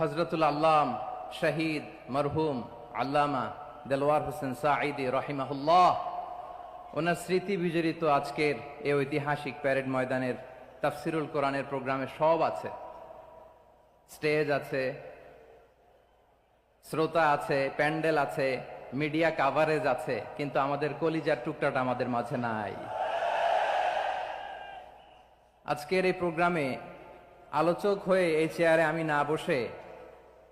হজরতুল আল্লাম শহীদ মরহুম আল্লামা দেলওয়ার হোসেন সাঈদি রহিমাহুল্লাহ। ওনার স্মৃতি বিজড়িত আজকের এই ঐতিহাসিক প্যারেড ময়দানের তাফসিরুল কোরআনের প্রোগ্রামে সব আছে। স্টেজ আছে, শ্রোতা আছে, প্যান্ডেল আছে, মিডিয়া কাভারেজ আছে, কিন্তু আমাদের কলিজার টুকটাটা আমাদের মাঝে নাই। আজকের এই প্রোগ্রামে আলোচক হয়ে এই চেয়ারে আমি না বসে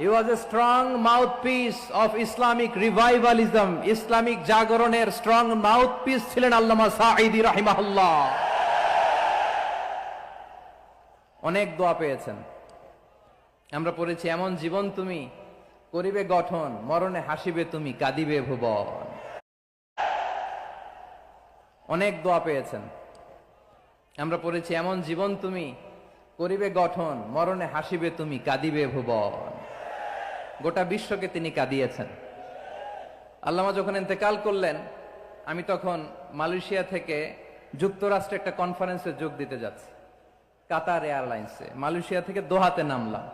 He was a strong mouthpiece of Islamic revivalism, Islamic জাগরণের স্ট্রং মাউথপিস ছিলেন আল্লামা সাঈদি রাহিমাহুল্লাহ। অনেক দোয়া পেয়েছেন। আমরা পড়েছি এমন জীবন তুমি করিবে গঠন মরণে হাসিবে তুমি কাঁদিবে ভুবন। অনেক দোয়া পেয়েছেন। আমরা পড়েছি এমন জীবন তুমি করিবে গঠন মরণে হাসিবে তুমি কাঁদিবে ভুবন। গোটা বিশ্বকে তিনি কাঁদিয়েছেন। আল্লামা যখন ইন্তেকাল করলেন, আমি তখন মালয়েশিয়া থেকে যুক্তরাষ্ট্রে একটা কনফারেন্সে যোগ দিতে যাচ্ছি, কাতার এয়ারলাইন্সে। মালয়েশিয়া থেকে দোহাতে নামলাম।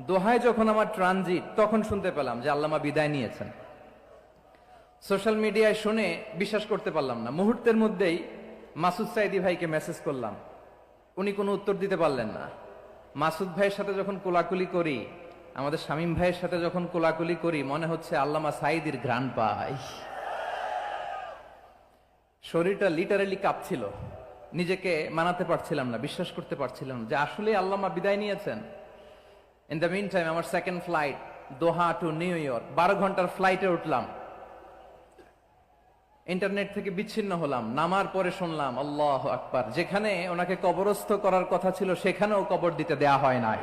দোহায় যখন আমার ট্রানজিট, তখন শুনতে পেলাম যে আল্লামা বিদায় নিয়েছেন। সোশ্যাল মিডিয়ায় শুনে বিশ্বাস করতে পারলাম না। মুহূর্তের মধ্যেই মাসুদ সাইদি ভাইকে মেসেজ করলাম। উনি কোনো উত্তর দিতে পারলেন না। মাসুদ ভাইয়ের সাথে যখন কোলাকুলি করি আমাদের শামীম ভাইয়ের সাথে যখন কোলাকুলি করি, মনে হচ্ছে আল্লামা সাইদির ঘ্রাণ পাই। শরীরটা লিটারালি কাঁপছিল। নিজেকে মানাতে পারছিলাম না, বিশ্বাস করতে পারছিলাম যে আসলে আল্লামা বিদায় নিয়েছেন। ইন দ্য মিন টাইম আমার second flight Doha to New York বারো ঘণ্টার ফ্লাইটে উঠলাম। ইন্টারনেট থেকে বিচ্ছিন্ন হলাম, নামার পরে শুনলাম, আল্লাহ আকবার। যেখানে ওনাকে কবরস্থ করার কথা ছিল, সেখানেও কবর দিতে দেয়া হয় নাই।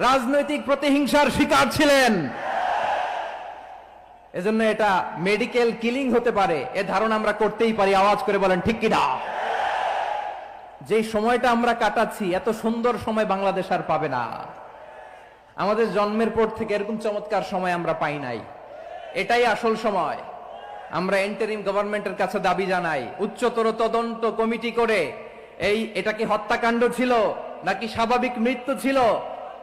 রাজনৈতিক প্রতিহিংসার শিকার ছিলেন। এজন্য এটা মেডিকেল কিলিং হতে পারে। এ ধারণা আমরা করতেই পারি। আওয়াজ করে বলেন, ঠিক কিনা? যে সময়টা আমরা কাটাচ্ছি, এত সুন্দর সময় বাংলাদেশ আর পাবে না। আমাদের জন্মের পর থেকে এরকম চমৎকার সময় আমরা পাই নাই। এটাই আসল সময়। আমরা এন্টারিম গভর্নমেন্টের কাছে দাবি জানাই, উচ্চতর তদন্ত কমিটি করে এই, এটা কি হত্যাকাণ্ড ছিল, নাকি স্বাভাবিক মৃত্যু ছিল?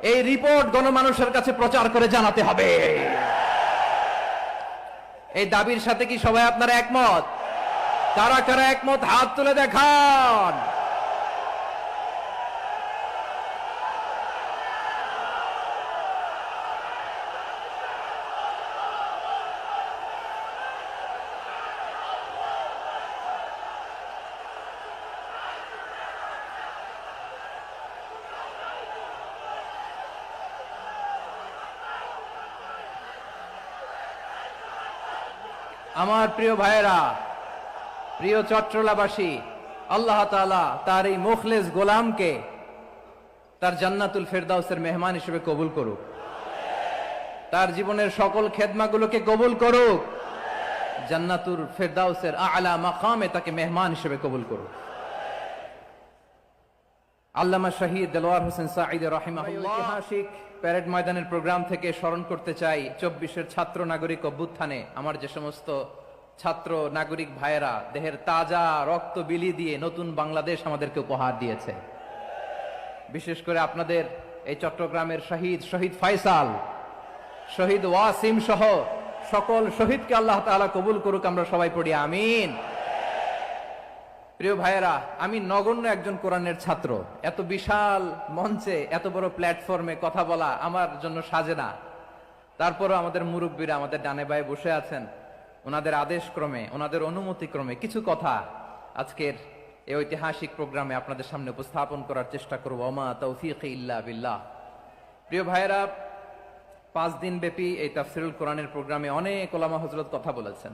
এই রিপোর্ট গণমানুষের কাছে প্রচার করে জানাতে হবে। এই দাবির সাথে কি সবাই আপনারা একমত? কারা কারা একমত? হাত তুলে দেখান। আমার প্রিয় ভাইয়েরা, প্রিয় চট্টলাবাসী আল্লাহ তালা তার এই মুখলেজ গোলামকে তার জান্নাতুল ফেরদাউসের মেহমান হিসেবে কবুল করুক। তার জীবনের সকল খেদমাগুলোকে কবুল করুক। জান্নাতুল ফেরদাউসের আলা মাকামে তাকে মেহমান হিসেবে কবুল করুক। আল্লামা শহীদ দেলোয়ার হোসেন সাঈদ ঐতিহাসিক প্যারেড ময়দানের প্রোগ্রাম থেকে স্মরণ করতে চাই চব্বিশের ছাত্র নাগরিক অভ্যুত্থানে। আমার যে সমস্ত ছাত্র নাগরিক ভাইয়েরা দেহের তাজা রক্ত বিলি দিয়ে নতুন বাংলাদেশ আমাদেরকে উপহার দিয়েছে। বিশেষ করে আপনাদের এই চট্টগ্রামের শহীদ শহীদ ফাইসাল শহীদ ওয়াসিম সহ সকল শহীদকে আল্লাহ তাআলা কবুল করুক আমরা সবাই পড়ি আমিন। প্রিয় ভাইয়েরা, আমি নগণ্য একজন কোরআনের ছাত্র। এত বিশাল মঞ্চে, এত বড় প্ল্যাটফর্মে কথা বলা আমার জন্য সাজে না। তারপরও আমাদের মুরব্বীরা আমাদের ডানে বায়ে বসে আছেন। ওনাদের আদেশ ক্রমে, ওনাদের অনুমতি ক্রমে কিছু কথা আজকের এই ঐতিহাসিক প্রোগ্রামে আপনাদের সামনে উপস্থাপন করার চেষ্টা করব। ওমা তৌফিক ইল্লা বিল্লাহ। প্রিয় ভাইয়েরা, পাঁচ দিন ব্যাপী এই তাফসিরুল কোরআনের প্রোগ্রামে অনেক ওলামা হজরত কথা বলেছেন।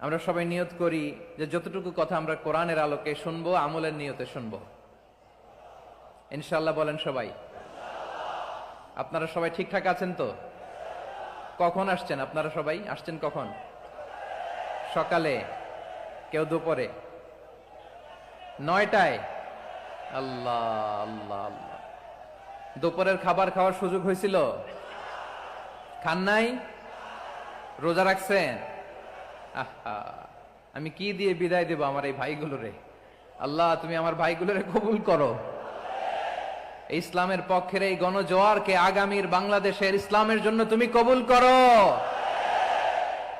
আমরা সবাই নিয়ত করি যে যতটুকু কথা আমরা কোরআনের আলোকে শুনব, আমলের নিয়তে শুনব। ইনশাল্লাহ বলেন সবাই। আপনারা সবাই ঠিকঠাক আছেন তো? কখন আসছেন আপনারা সবাই? আসছেন কখন? সকালে? কেউ দুপুরে? নয়টায়? আল্লাহ আল্লাহ আল্লাহ। দুপুরের খাবার খাওয়ার সুযোগ হয়েছিল? খান নাই? রোজা রাখছেন? আমি কি দিয়ে বিদায় দেব আমার এই ভাইগুলোরে আল্লাহ, তুমি আমার ভাইগুলোরে কবুল করো। ইসলামের পক্ষের এই গণজোয়ারকে আগামীর বাংলাদেশের ইসলামের জন্য তুমি কবুল করো।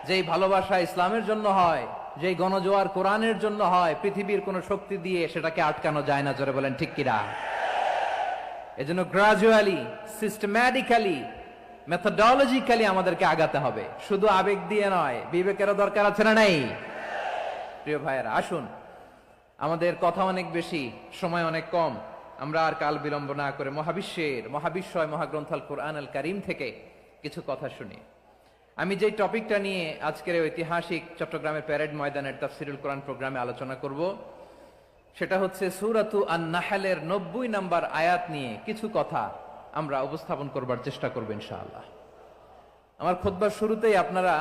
যেই ভালোবাসা ইসলামের জন্য হয়, যেই গণজোয়ার কোরআনের জন্য হয়, পৃথিবীর কোন শক্তি দিয়ে সেটাকে আটকানো যায় না, জোরে বলেন ঠিক কিরা এজন্য গ্রাজুয়ালি সিস্টেম্যাটিক্যালি মেথোডলজিক্যালি আমাদেরকে আগাতে হবে। শুধু আবেগ দিয়ে নয়, বিবেকেরও দরকার আছে না নাই? প্রিয় ভাইয়েরা, আসুন। আমাদের কথা অনেক বেশি, সময় অনেক কম। আমরা আর কাল বিলম্ব না করে মহাবিশ্বের, মহাবিশ্বয় মহাগ্রন্থাল কোরআন আল কারিম থেকে কিছু কথা শুনি। আমি যে টপিকটা নিয়ে আজকের ঐতিহাসিক চট্টগ্রামের প্যারেড ময়দানের তাফসিরুল কোরআন প্রোগ্রামে আলোচনা করব, সেটা হচ্ছে সুরাতু আন নাহালের নব্বই নাম্বার আয়াত নিয়ে কিছু কথা আমরা উপস্থাপন করবার চেষ্টা করব ইনশাআল্লাহ। আমার খোদবার শুরুতেই আপনারা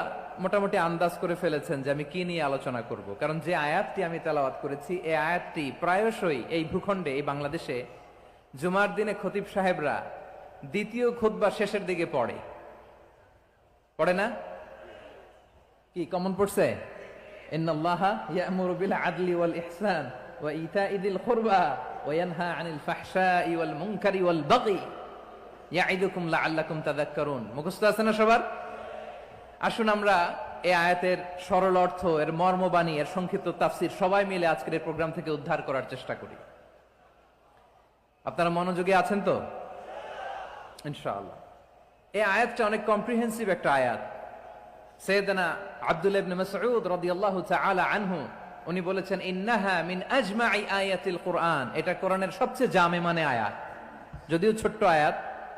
মোটামুটি আন্দাজ করে ফেলেছেন যে আমি কি নিয়ে আলোচনা করব। কারণ যে আয়াতটি আমি তেলাওয়াত করেছি এই আয়াতটি প্রায়শই এই ভূখণ্ডে, এই বাংলাদেশে জুমার দিনে খতিব সাহেবরা দ্বিতীয় খুতবা শেষের দিকে পড়ে। পড়ে না? কি, কমন পড়ছে? আদলি ওয়াল ইহসান ওয়া ইতাই দিল কুরবা ওয়া ইয়ানহা আনিল ফাহশাই ওয়াল মুনকারি ওয়াল বাগি। ইয়াইদুকুম লাআল্লাকুম তাযাক্কারুন। মুখস্থ আছে না সবার? আসুন আমরা এই আয়াতের সরল অর্থ, এর মর্মবাণী এর সংক্ষিপ্ত তাফসির সবাই মিলে আজকের প্রোগ্রাম থেকে উদ্ধার করার চেষ্টা করি। আপনারা মনোযোগী আছেন তো? ইনশাআল্লাহ। এই আয়াতটা অনেক কম্প্রিহেন্সিভ একটা আয়াত। সৈয়দনা আব্দুল ইবনে মাসউদ রাদিয়াল্লাহু তাআলা আনহু, উনি বলেছেন, ইন্নাহা মিন আজমাই আয়াতিল কুরআন। এটা কোরআনের সবচেয়ে জামে মানে আয়াত। যদিও ছোট্ট আয়াত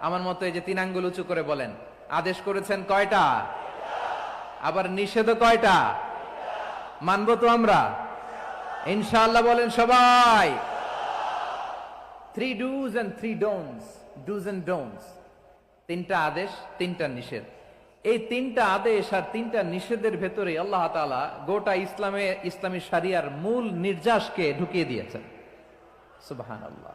আমার মতো এই যে তিন আঙ্গুল উঁচু করে বলেন, আদেশ করেছেন কয়টা? আবার নিষেধও কয়টা? মানব তো আমরা। ইনশাআল্লাহ বলেন সবাই। Three dos three don'ts dos don'ts তিনটা আদেশ, তিনটা নিষেধ। এই তিনটা আদেশ আর তিনটা নিষেধের ভেতরে আল্লাহ তাআলা গোটা ইসলামে, ইসলামী সারিয়ার মূল নির্যাসকে ঢুকিয়ে দিয়েছেন। সুবাহান আল্লাহ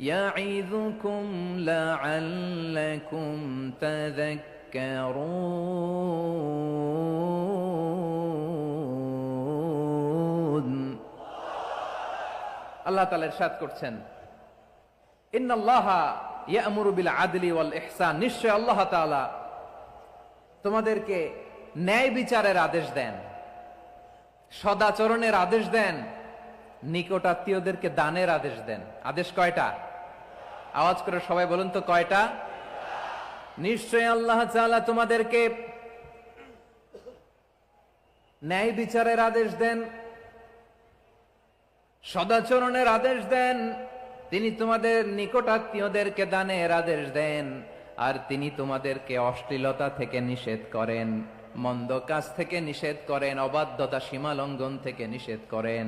يعظكم لعلكم تذكرون আল্লাহ তাআলা ইরশাদ করছেন ইন্নাল্লাহা ইয়ামুরু বিল আদলি ওয়াল ইহসান নিশ্চয় আল্লাহ তাআলা তোমাদেরকে ন্যায় বিচারের আদেশ দেন সদাচরণের আদেশ দেন নিকটাত্মীয়দেরকে দানের আদেশ দেন। আদেশ কয়টা? আওয়াজ করে সবাই বলুন তো কয়টা? নিশ্চয় আল্লাহ তোমাদেরকে ন্যায় বিচারের আদেশ দেন, সদাচরণের আদেশ দেন, তিনি তোমাদের নিকটাত্মীয়দেরকে দানের আদেশ দেন, আর তিনি তোমাদেরকে অশ্লীলতা থেকে নিষেধ করেন, মন্দ কাজ থেকে নিষেধ করেন, অবাধ্যতা সীমা লঙ্ঘন থেকে নিষেধ করেন।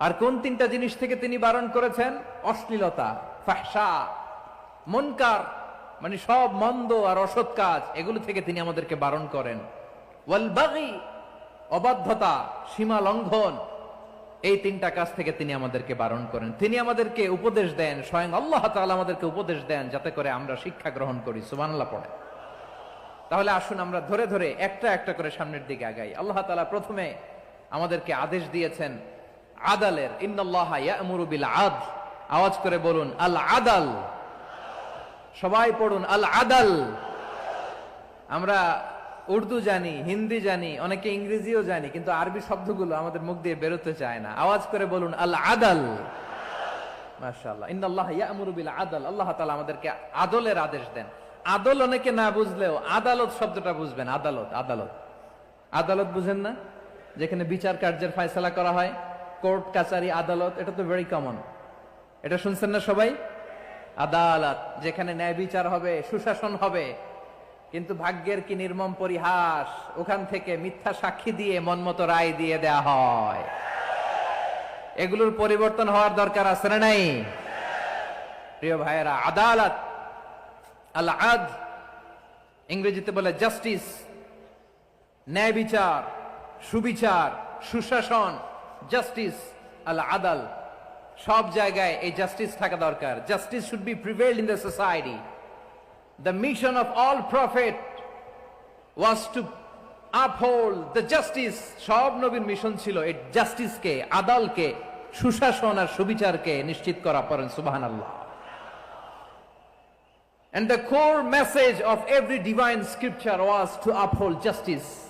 আর কোন তিনটা জিনিস থেকে তিনি বারণ করেছেন? অশ্লীলতা ফাহসা মনকার মানে সব মন্দ আর অসৎ কাজ, এগুলো থেকে তিনি আমাদেরকে বারণ করেন। ওয়াল বাগি, অবাধ্যতা, সীমা লঙ্ঘন, এই তিনটা কাজ থেকে তিনি আমাদেরকে বারণ করেন। তিনি আমাদেরকে উপদেশ দেন, স্বয়ং আল্লাহ তাআলা আমাদেরকে উপদেশ দেন, যাতে করে আমরা শিক্ষা গ্রহণ করি। সুবহানাল্লাহ পড়ে। তাহলে আসুন আমরা ধরে ধরে একটা একটা করে সামনের দিকে আগাই। আল্লাহ তাআলা প্রথমে আমাদেরকে আদেশ দিয়েছেন আদালের, ইন্নাল্লাহ ইয়ামুরু বিল আদ। আওয়াজ করে বলুন, আল আদাল। সবাই পড়ুন, আল আদাল। আমরা উর্দু জানি, হিন্দি জানি, অনেকে ইংরেজিও জানি, কিন্তু আরবি শব্দগুলো আমাদের মুখ দিয়ে বেরোতে চায় না। আওয়াজ করে বলুন, আল আদাল। আদাল। আল্লাহ আমাদেরকে আদলের আদেশ দেন। আদল অনেকে না বুঝলেও আদালত শব্দটা বুঝবেন, আদালত আদালত। আদালত বুঝেন না? যেখানে বিচার কার্যের ফয়সালা করা হয় কোর্ট কাচারি আদালত, এটা তো ভেরি কমন এটা শুনছেন না সবাই? আদালত, যেখানে ন্যায় বিচার হবে, সুশাসন হবে। কিন্তু ভাগ্যের কি নির্মম পরিহাস, ওখান থেকে মিথ্যা সাক্ষী দিয়ে মনমতো রায় দিয়ে দেয়া হয়। এগুলোর পরিবর্তন হওয়ার দরকার আছে না নাই? প্রিয় ভাইয়েরা, আদালত আল আদ ইংরেজিতে বলে জাস্টিস, ন্যায় বিচার, সুবিচার, সুশাসন জাস্টিস আল আদাল সব জায়গায় এই জাস্টিস থাকা দরকার। Justice should be prevailed in the society the mission of all prophet was to uphold the justice সব নবীর মিশন ছিল এই জাস্টিসকে আদালকে, সুশাসন আর সুবিচারকে নিশ্চিত করা পড়েন সুবাহান আল্লাহ And the core message of every divine scripture was to uphold justice.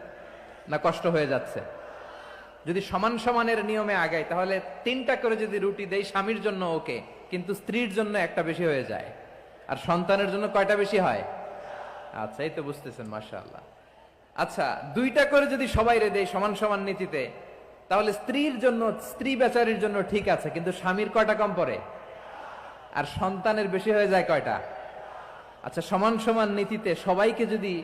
না কষ্ট হয়ে যাচ্ছে? যদি সমান সমানের নিয়মে আগাই তাহলে তিনটা করে যদি রুটি দেই স্বামীর জন্য ওকে, কিন্তু স্ত্রীর জন্য একটা বেশি হয়ে যায়। আর সন্তানের জন্য কয়টা বেশি হয়? আচ্ছা এই তো বুঝতেছেন, মাশাআল্লাহ। আচ্ছা দুইটা করে যদি সবাই রে দেয় সমান সমান নীতিতে, তাহলে স্ত্রীর জন্য, স্ত্রী বেচারির জন্য ঠিক আছে, কিন্তু স্বামীর কয়টা কম পড়ে? আর সন্তানের বেশি হয়ে যায় কয়টা? আচ্ছা সমান সমান নীতিতে সবাইকে যদি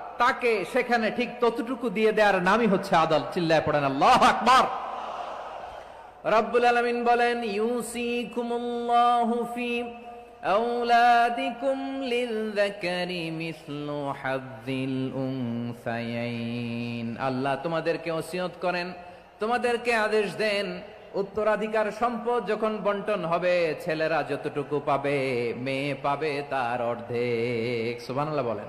তাকে সেখানে ঠিক ততটুকু দিয়ে দেওয়ার নামই হচ্ছে আদাল চিল্লায় পড়েন আল্লাহ আকবার রব্বুল আলামিন বলেন ইউসিকুমুল্লাহু ফি أولادكم للذكر مثل حظ الأنثيين আল্লাহ তোমাদেরকে ওসিয়ত করেন তোমাদেরকে আদেশ দেন উত্তরাধিকার সম্পদ যখন বন্টন হবে ছেলেরা যতটুকু পাবে মেয়ে পাবে তার অর্ধেক সুবহানাল্লাহ বলেন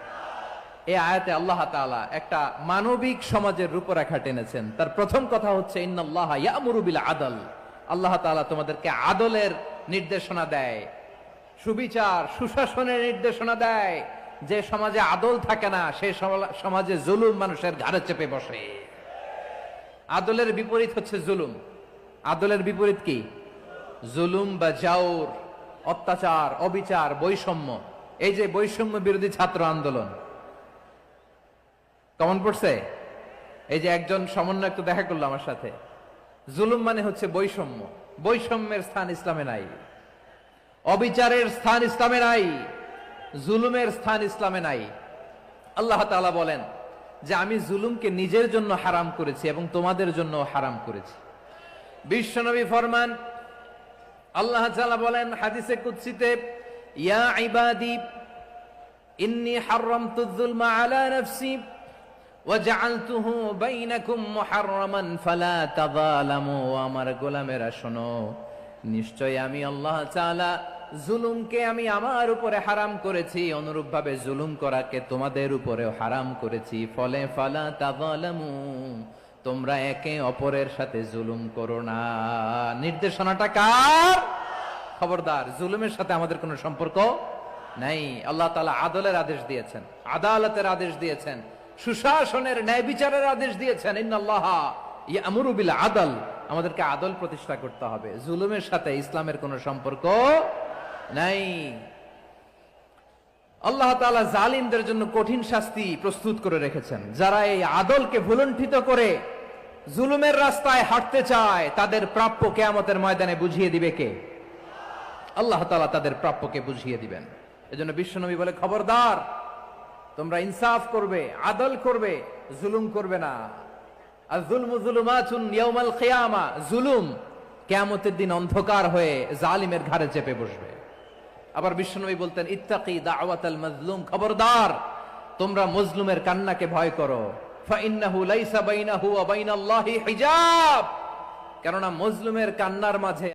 এই আয়াতে আল্লাহ তাআলা একটা মানবিক সমাজের রূপরেখা টেনেছেন। তার প্রথম কথা হচ্ছে বিল আদল। আল্লাহ তাআলা তোমাদেরকে আদলের নির্দেশনা দেয়, সুবিচার, সুশাসনের নির্দেশনা দেয়। যে সমাজে আদল থাকে না, সে সমাজে জুলুম মানুষের ঘাড়ে চেপে বসে। আদলের বিপরীত হচ্ছে জুলুম। আদলের বিপরীত কি? জুলুম বা জাউর অত্যাচার, অবিচার, বৈষম্য। এই যে বৈষম্য বিরোধী ছাত্র আন্দোলন কমন পড়ছে? এই যে একজন সমন্বয় একটু দেখা করল আমার সাথে। জুলুম মানে হচ্ছে বৈষম্য। বৈষম্যের স্থান ইসলামে নাই। অবিচারের স্থান ইসলামে নাই। জুলুমের স্থান ইসলামে নাই। আল্লাহ তাআলা বলেন যে আমি জুলুমকে নিজের জন্য হারাম করেছি এবং তোমাদের জন্য হারাম করেছি। বিশ্বনবী ফরমান আল্লাহ তাআলা বলেন হাদিসে কুদসিতে, ইয়া ইবাদি, ইন্নী হারামতু যুলমা আলা নাফসি। আমার গোলামেরা, শোনো নিশ্চয় আমি আল্লাহ তাআলা জুলুমকে আমি আমার উপরে হারাম করেছি, অনুরূপভাবে জুলুম করাকে তোমাদের উপরেও হারাম করেছি। ফলে ফালা তাযালামু, তোমরা একে অপরের সাথে জুলুম করো না। নির্দেশনাটা কার? খবরদার, জুলুমের সাথে আমাদের কোনো সম্পর্ক নাই। আল্লাহ তাআলা আদলের আদেশ দিয়েছেন, আদালতের আদেশ দিয়েছেন। সুশাসনের ন্যায় বিচারের আদেশ দিয়েছেন। আদল। আমাদেরকে আদল প্রতিষ্ঠা করতে হবে। জুলুমের সাথে ইসলামের কোনো সম্পর্ক নাই। আল্লাহ তাআলা জালিমদের জন্য কঠিন শাস্তি প্রস্তুত করে রেখেছেন। যারা এই আদলকে ভুলণ্ঠিত করে জুলুমের রাস্তায় হাঁটতে চায়, তাদের প্রাপ্য কেয়ামতের ময়দানে বুঝিয়ে দিবে কে? আল্লাহ তালা তাদের প্রাপ্যকে বুঝিয়ে দিবেন। এজন্য বিশ্বনবী বলে, খবরদার তোমরা ইনসাফ করবে, আদল করবে, জুলুম করবে না। আর জুলমু দিন অন্ধকার হয়ে জালিমের ঘাড়ে চেপে বসবে। আবার বিশ্বনবী বলতেন, ইত্তাকি দাওয়াতাল খবরদার, তোমরা মজলুমের কান্নাকে ভয় করো। কেননা মজলুমের কান্নার মাঝে